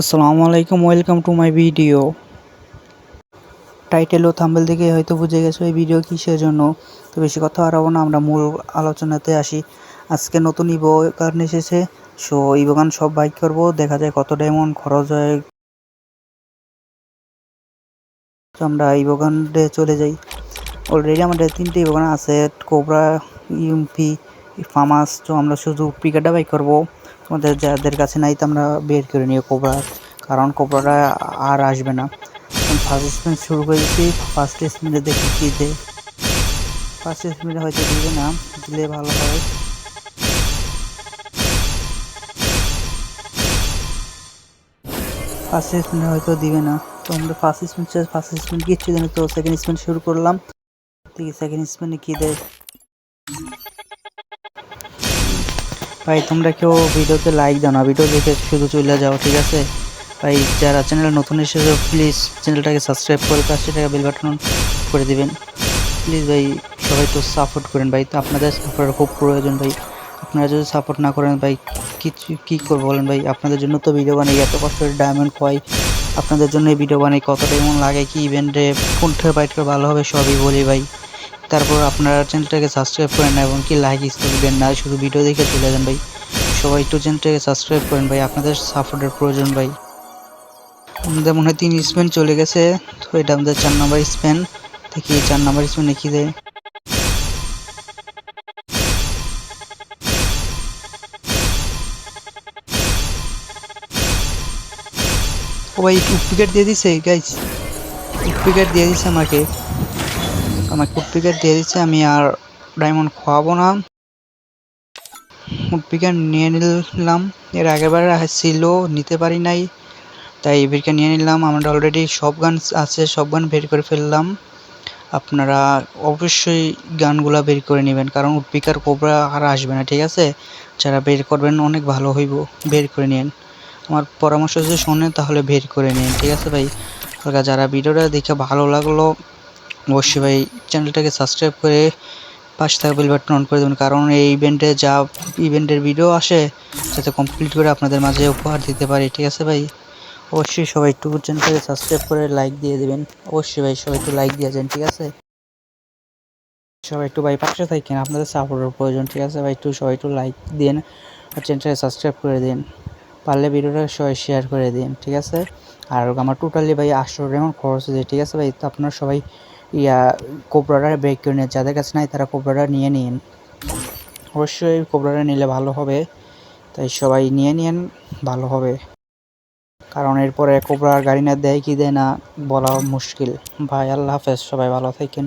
আসসালামু আলাইকুম, welcome to my video. Title O thumbnail দেখে হয়তো বুঝে গেছো এই ভিডিও কিসের জন্য। তো বেশি কথা হারাবো না, আমরা মূল আলোচনাতে আসি। আজকে নতুন ইভো গান এসেছে, সো ইভো গান সব বাইক করব, দেখা যায় কত ডায়মন্ড খরচ হয়। তো আমরা ইভো গানে চলে যাই। অলরেডি আমাদের তিনটে ইভো গান আছে কোবরা ইউমপি ফামাস তো আমরা শুধু পিকাটা বাইক করব। তোমাদের যাদের কাছে নাই তো আমরা বের করে নিয়ে কোবরা কারণ কোবরাটা আর আসবে না। ফার্স্ট স্পিন শুরু করে দিচ্ছি ফার্স্ট স্পিনে দেখি কী দে ফার্স্ট স্পিনে হয়তো দিবে না, দিলে ভালো হয়। ফার্স্ট স্পিনে হয়তো দিবে না। তো আমরা ফার্স্ট স্পিন ফার্স্ট স্পিন কিচ্ছু জানি তো সেকেন্ড স্পিন শুরু করলাম। দেখি সেকেন্ড স্পিনে কী দেয়। ভাই, তোমরা কেউ ভিডিওতে লাইক দাও না, ভিডিও দেখে শুধু চলে যাও, ঠিক আছে? ভাই, যারা চ্যানেলে নতুন এসেছ প্লিজ চ্যানেলটাকে সাবস্ক্রাইব করে পাঁচশো টাকা বেল বাটন করে দিবেন। প্লিজ ভাই, সবাই তো সাপোর্ট করেন ভাই, তো আপনাদের সাপোর্টের খুব প্রয়োজন ভাই। আপনারা যদি সাপোর্ট না করেন ভাই, কিছু কী করব বলেন ভাই? আপনাদের জন্য তো ভিডিও বানাই, এত কষ্ট ডায়মন্ড পাই আপনাদের জন্য ভিডিও বানাই, কতটা এমন লাগে কি ইভেন্টে কোনটা বাইট করে ভালো হবে, সবই বলি ভাই। তারপর আপনারা চ্যানেলটাকে সাবস্ক্রাইব করেন এবং কি লাইক দিবেন না, শুধু ভিডিও দেখে চলে যান ভাই। সবাই একটু চ্যানেলটাকে সাবস্ক্রাইব করেন ভাই, আপনাদের সাপোর্টের প্রয়োজন ভাই। আমাদের মনে হয় তিন স্পেন চলে গেছে, তো এটা আমাদের চার নম্বর স্পেন দেখি চার নম্বর স্পেনে কি দেয়। ও ভাই উইকেট দিয়ে দিছে গাইস উইকেট দিয়ে দিছে আমাকে। আমাকে কুটপিকার দিয়ে দিচ্ছে, আমি আর ডায়মন্ড খোয়াবো না। উইকেট নিয়ে নিলাম। এর আগেরবার ছিল, নিতে পারি নাই। তাই এবারকে নিয়ে নিলাম। আমরা অলরেডি সব গান আছে, সব গান বের করে ফেললাম। আপনারা অবশ্যই গানগুলা বের করে নেবেন, কারণ উৎপিকার কোবরা আর আসবে না, ঠিক আছে? যারা বের করবেন, অনেক ভালো হইব, বের করে নিন আমার পরামর্শ যদি শোনেন, তাহলে বের করে নিন ঠিক আছে ভাই? যারা ভিডিওটা দেখে ভালো লাগল অবশ্যই ভাই চ্যানেলটাকে সাবস্ক্রাইব করে পাশে থাকা বেল বাটন অন করে দেবেন। কারণ এই ইভেন্টে যা ইভেন্টের ভিডিও আসে যাতে কমপ্লিট করে আপনাদের মাঝে উপহার দিতে পারি, ঠিক আছে ভাই? অবশ্যই সবাই একটু চ্যানেলটাকে সাবস্ক্রাইব করে লাইক দিয়ে দেবেন। অবশ্যই ভাই, সবাই একটু লাইক দিয়ে যান, ঠিক আছে? সবাই একটু ভাই পাশে থাকেন, আপনাদের সাপোর্টের প্রয়োজন, ঠিক আছে ভাই? একটু সবাই একটু লাইক দিন আর চ্যানেলটাকে সাবস্ক্রাইব করে দিন। পারলে ভিডিওটা সবাই শেয়ার করে দিন, ঠিক আছে? আর আমার টোটালি ভাই আটশো এমন খরচ হয়েছে, ঠিক আছে ভাই? তো আপনারা সবাই ইয়া কোবরাটা ব্রেক করে নিন যাদের কাছে নাই তারা কোবরাটা নিয়ে নিন অবশ্যই কোবরাটা নিলে ভালো হবে, তাই সবাই নিয়ে নিন ভালো হবে। কারণ এরপরে কোবরার গাড়ি না দেয় কি দেয় না, বলা মুশকিল। ভাই, আল্লাহ হাফেজ, সবাই ভালো থাকেন।